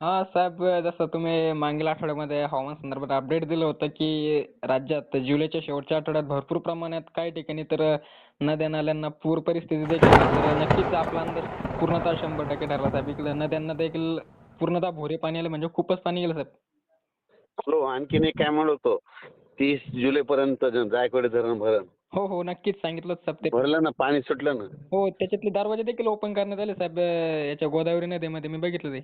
हा साहेब जसं तुम्ही मागील आठवड्यामध्ये हवामान संदर्भात अपडेट दिलं होतं की राज्यात जुलैच्या शेवटच्या आठवड्यात भरपूर प्रमाणात काही ठिकाणी तर नद्या नाल्यांना पूर परिस्थिती देखील. तर नक्कीच आपला अंदाज पूर्णतः शंभर टक्के ठरला साहेब. इकडे नद्यांना देखील पूर्णतः भोरे पाणी आलं म्हणजे खूपच पाणी गेलं साहेब. हॅलो आणखीन एक काय म्हणत होतो तीस जुलै पर्यंत जायकवाडी धरण भरण. हो हो नक्कीच सांगितलं साहेब ते. भरलं ना पाणी सुटलं ना. हो त्याच्यातले दरवाजे देखील ओपन करण्यात आले साहेब अं, याच्या गोदावरी नदीमध्ये मी बघितलं ते.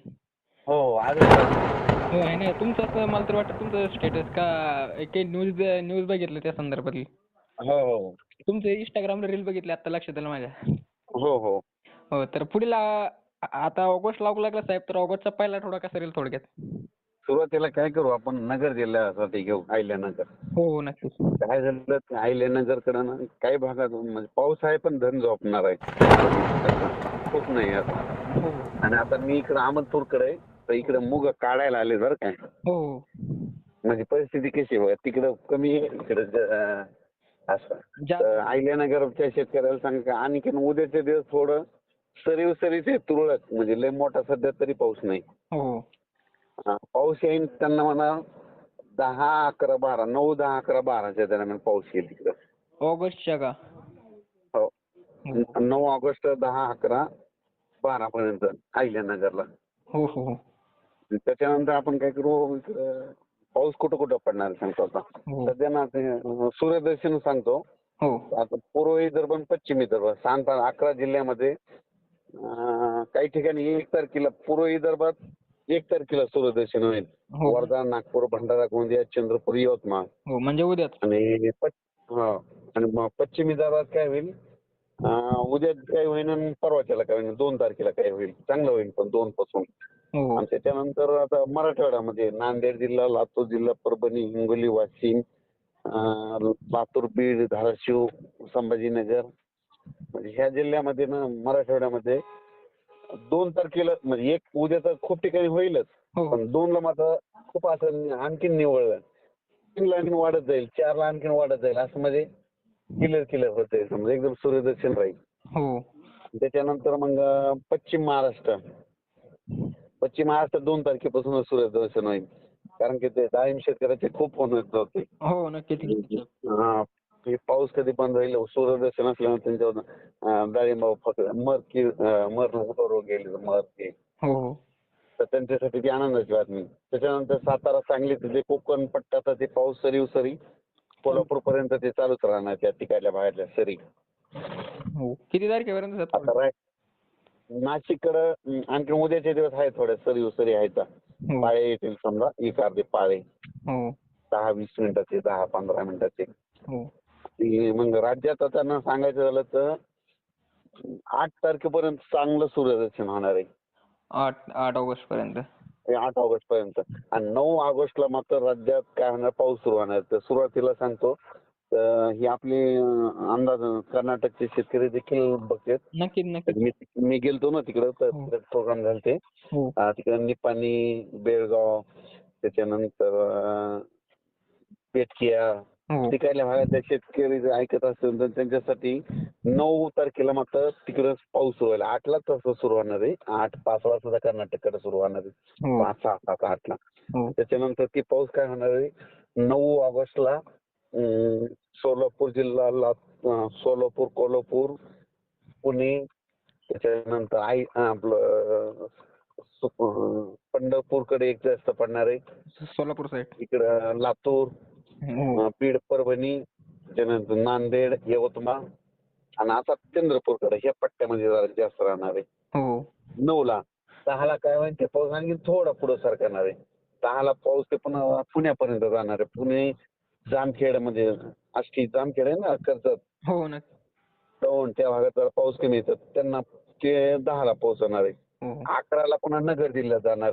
हो आज हो आहे ना. तुमचं असं मला तर वाटतं तुमचं स्टेटस का काही न्यूज न्यूज बघितलं त्या संदर्भातली? हो हो. तुमचं इंस्टाग्रामला रील बघितली आता लक्षात आलं माझ्या. हो हो. हो तर पुढील आ- आता ऑगस्ट लागू लागला साहेब तर ऑगस्टचा पहिला आठवडा कसा राहील थोडक्यात? सुरुवातीला काय करू आपण नगर जिल्ह्यासाठी घेऊ अहिल्यानगर हो हो नक्कीच. काय झालं ते अहिल्यानगरकडे ना काही भागात म्हणजे पाऊस आहे पण धन झोपणार आहे. खूप नाही आता. हो आणि आता मी इकडे अहमदपूरकडे आहे, तर इकडे मुग काढायला आले बरं काय हो. म्हणजे परिस्थिती कशी बघा तिकडं कमी आहे इकडं असं. जा तर अहिल्यानगरच्या शेतकऱ्याला सांगा का आणखीन उद्याचे दिवस थोडं सरीव सरीच तुरळक. म्हणजे लय मोठा सध्या तरी पाऊस नाही. हा, पाऊस येईन त्यांना म्हणा दहा अकरा बारा नऊ दहा अकरा बाराच्या दरम्यान पाऊस येईल तिकडं. ऑगस्टच्या का? हो. हो. नऊ ऑगस्ट दहा अकरा बारा पर्यंत अहिल्यानगरला हो हो हो. त्याच्यानंतर आपण काय करू इकडं पाऊस कुठं कुठं पडणार सांगतो आता. हो. सध्या ना ते, अं, सूर्यदर्शन सांगतो. हो. आता पूर्व विदर्भ आणि पश्चिम विदर्भ सांगता अकरा जिल्ह्यामध्ये अं, काही ठिकाणी एक तारखेला पूर्व विदर्भात एक तारखेला सूर्यदर्शन होईल. हो. वर्धा नागपूर भंडारा गोंदिया चंद्रपूर यवतमाळ. हो म्हणजे उद्याच. आणि हा. आणि मग पश्चिम विदर्भात काय होईल? अं, उद्या काय होईल आणि परवाच्याला काय होईल? दोन तारखेला काय होईल? चांगलं होईल पण दोन पासून. हो हो. आणि त्याच्यानंतर आता मराठवाड्यामध्ये नांदेड जिल्हा लातूर जिल्हा परभणी हिंगोली वाशिम अं, लातूर बीड धाराशिव संभाजीनगर. म्हणजे ह्या जिल्ह्यामध्ये ना मराठवाड्यामध्ये दोन तारखेला म्हणजे एक उद्या तर खूप ठिकाणी होईलच. हो. पण दोनला मात्र खूप असं आणखीन निवळलं तीनला आणखीन वाढत जाईल चारला आणखीन वाढत जाईल असं म्हणजे क्लिअर क्लिअर होत. जाईल समजा एकदम सूर्यदर्शन राहील. हो. त्याच्यानंतर मग अं, पश्चिम महाराष्ट्र. पश्चिम महाराष्ट्र दोन तारखेपासून सूर्यदर्शन होईल. कारण की ते डाळिंब शेतकऱ्याचे खूप येत होते हो नक्कीच नक्कीच. हा, की पाऊस कधी बंद होईल सूर्यदर्शन असल्यामुळे त्यांच्यावर डाळिंब मर की अं, मर रोग गेले मर की हो हो तर त्यांच्यासाठी ती आनंदाची बातमी त्याच्यानंतर सातारा सांगली जे कोकण पट्ट्याचा ते पाऊस सरी सरी कोल्हापूर पर्यंत ते चालूच राहणार त्या तिकडल्या भागातल्या सरी हो किती तारखेपर्यंत आता राय नाशिककडं आणखी उद्याचे दिवस आहेत थोड्या सरी सरी आहेत हो पाळे येतील समजा एक अर्धे पाळे हो दहा वीस मिनिटाचे दहा पंधरा मिनिटाचे मग राज्यात आता ना सांगायचं झालं तर आठ तारखेपर्यंत चांगलं सूर्यदर्शन होणार आहे. आठ आठ ऑगस्ट पर्यंत हे आठ ऑगस्ट पर्यंत आणि नऊ ऑगस्टला मात्र राज्यात काय होणार पाऊस सुरू होणार. तर सुरुवातीला सांगतो तर ही आपली अं, अंदाज कर्नाटकचे शेतकरी देखील बघतात. नक्कीच नक्कीच. मी मी गेलतो ना तिकडं तर हो. प्रोग्राम झालते. हो. अं, तिकडे निपाणी बेळगाव त्याच्यानंतर अं, पेटकिया तिकडल्या भागातल्या शेतकरी जर ऐकत असेल तर त्यांच्यासाठी नऊ तारखेला मात्र तिकडं पाऊस सुरू व्हायला आठला तसं सुरू होणार आहे. आठ पाचला सुद्धा कर्नाटककडे सुरू होणार आहे. हो. पाच सहा सात आठला. हो. त्याच्यानंतर ती पाऊस काय होणार आहे? नऊ ऑगस्टला सोलापूर जिल्हा सोलापूर कोल्हापूर पुणे त्याच्यानंतर आई आपलं पंढरपूरकडे एक जास्त पडणार आहे. सोलापूर साईड इकडं लातूर हो बीड परभणी त्याच्यानंतर नांदेड यवतमाळ आणि आता चंद्रपूरकडे ह्या पट्ट्यामध्ये जरा जास्त राहणार आहे. हो. नऊला. दहाला काय होईल ते पाऊस आणखी थोडा पुढे सरकणार आहे. दहाला पाऊस ते पुन्हा पुण्यापर्यंत जाणार आहे. पुणे जामखेड म्हणजे आष्टी जामखेड आहे ना कर्जत? हो दौंड त्या भागात जरा पाऊस कमी येतात. त्यांना ते दहाला पोहोचणार आहे. हो. अकराला पुन्हा नगर जिल्ह्यात जाणार